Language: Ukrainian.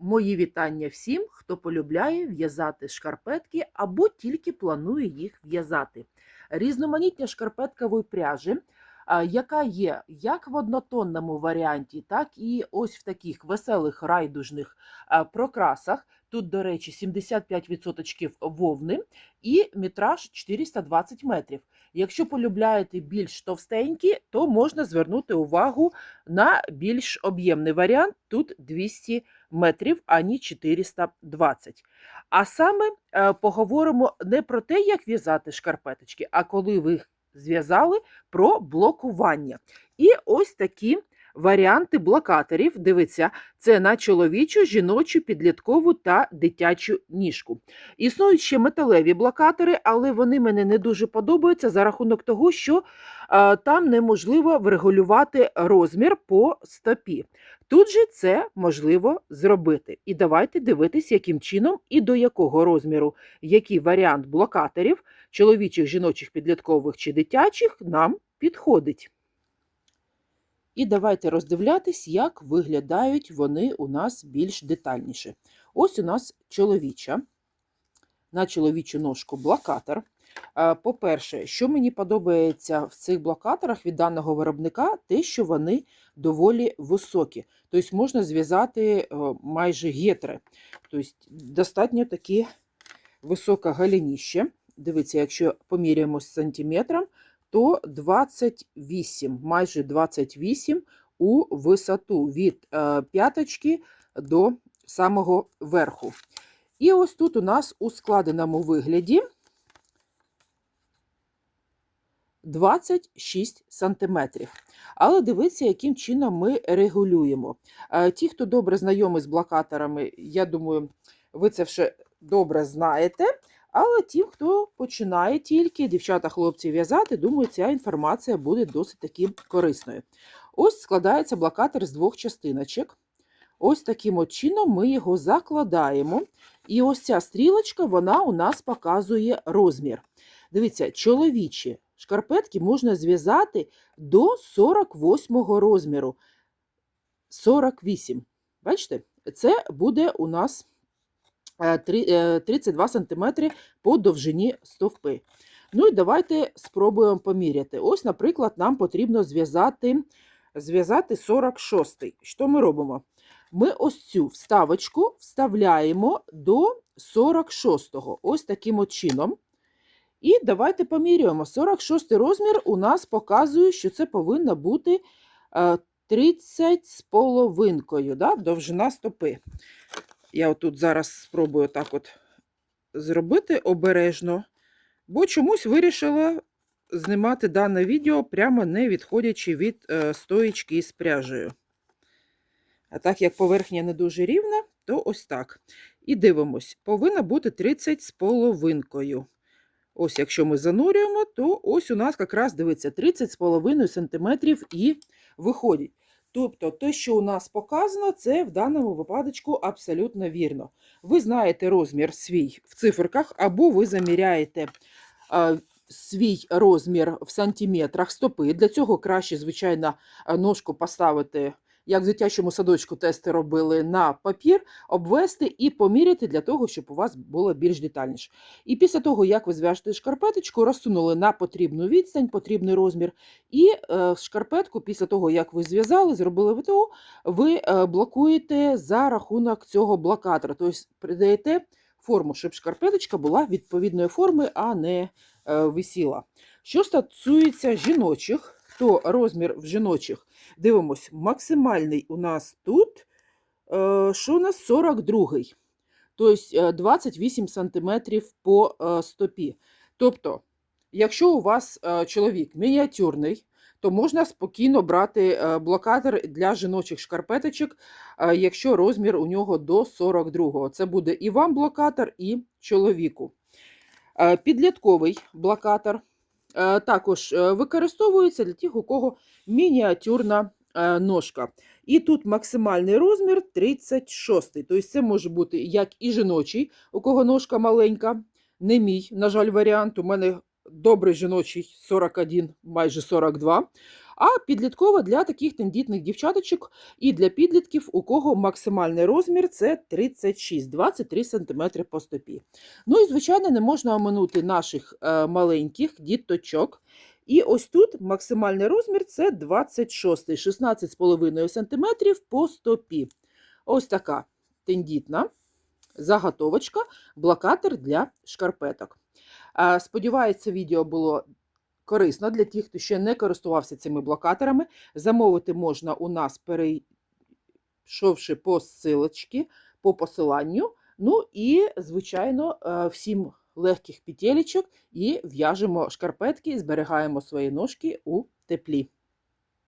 Мої вітання всім, хто полюбляє в'язати шкарпетки або тільки планує їх в'язати. Різноманітня шкарпеткової пряжі, яка є як в однотонному варіанті, так і ось в таких веселих райдужних прокрасах. Тут, до речі, 75% вовни і метраж 420 метрів. Якщо полюбляєте більш товстенькі, то можна звернути увагу на більш об'ємний варіант. Тут 200 метрів, ані 420. А саме е, поговоримо не про те, як в'язати шкарпеточки, а коли ви їх зв'язали, про блокування. І ось такі варіанти блокаторів. Дивіться, це на чоловічу, жіночу, підліткову та дитячу ніжку. Існують ще металеві блокатори, але вони мене не дуже подобаються за рахунок того, що е, там неможливо врегулювати розмір по стопі. Тут же це можливо зробити. І давайте дивитись, яким чином і до якого розміру, який варіант блокаторів чоловічих, жіночих, підліткових чи дитячих нам підходить. І давайте роздивлятись, як виглядають вони у нас більш детальніше. Ось у нас чоловіча, на чоловічу ножку блокатор. По-перше, що мені подобається в цих блокаторах від даного виробника, те, що вони доволі високі. Тобто можна зв'язати е, майже гетри. Тобто достатньо таке високе галініще. Дивіться, якщо поміряємо з сантиметром, то 28, майже 28 у висоту від е, п'яточки до самого верху. І ось тут у нас у складеному вигляді 26 сантиметрів. Але дивіться, яким чином ми регулюємо. Е, Ті, хто добре знайомий з блокаторами, я думаю, ви це вже добре знаєте. Але тим, хто починає тільки дівчата, хлопці в'язати, думаю, ця інформація буде досить таки корисною. Ось складається блокатор з двох частиночок. Ось таким от чином ми його закладаємо. І ось ця стрілочка, вона у нас показує розмір. Дивіться, чоловічі шкарпетки можна зв'язати до 48 розміру. 48. Бачите, це буде у нас 32 см по довжині стовпи. Ну і давайте спробуємо поміряти. Ось, наприклад, нам потрібно зв'язати зв'язати 46-й. Що ми робимо? Ми ось цю вставочку вставляємо до 46-го. Ось таким от чином. І давайте поміряємо. 46 розмір у нас показує, що це повинно бути е, 30 з половинкою, да? довжина стопи. Я отут зараз спробую так от зробити обережно, бо чомусь вирішила знімати дане відео, прямо не відходячи від е, стоїчки з пряжею. А так як поверхня не дуже рівна, то ось так. І дивимось, повинна бути 30 з половинкою. Ось, якщо ми занурюємо, то ось у нас якраз дивиться 30 з половиною сантиметрів і виходить. Тобто, те, що у нас показано, це в даному випадку абсолютно вірно. Ви знаєте розмір свій в циферках, або ви заміряєте свій розмір в сантиметрах стопи. Для цього краще, звичайно, ножку поставити, як в дитячому садочку тести робили, на папір, обвести і поміряти для того, щоб у вас було більш детальніше. І після того, як ви зв'яжете шкарпеточку, розсунули на потрібну відстань, потрібний розмір, і е, шкарпетку, після того, як ви зв'язали, зробили ВТО, ви е, блокуєте за рахунок цього блокатора. Тобто придаєте форму, щоб шкарпеточка була відповідної форми, а не е, висіла. Що стосується жіночих, то розмір в жіночих, дивимось, максимальний у нас тут, е, що у нас 42-й. Тобто е, 28 см по е, стопі. Тобто, якщо у вас е, чоловік мініатюрний, то можна спокійно брати е, блокатор для жіночих шкарпеточок, е, якщо розмір у нього до 42-го. Це буде і вам блокатор, і чоловіку. Е, Підлітковий блокатор е, також е, використовується для тих, у кого мініатюрна е, ножка. І тут максимальний розмір 36. Тобто це може бути як і жіночий, у кого ножка маленька, не мій, на жаль, варіант. У мене добрий жіночий 41, майже 42. А підліткова для таких тендітних дівчаточок і для підлітків, у кого максимальний розмір це 36, 23 см по стопі. Ну і, звичайно, не можна оминути наших е, маленьких діточок. І ось тут максимальний розмір це 26, 16,5 см по стопі. Ось така тендітна заготовочка, блокатор для шкарпеток. Е, Сподіваюся, відео було корисно для тих, хто ще не користувався цими блокаторами. Замовити можна у нас, перейшовши по ссилочці, по посиланню. Ну і, звичайно, е, всім легких петелечок і в'яжемо шкарпетки, зберігаємо свої ножки у теплі.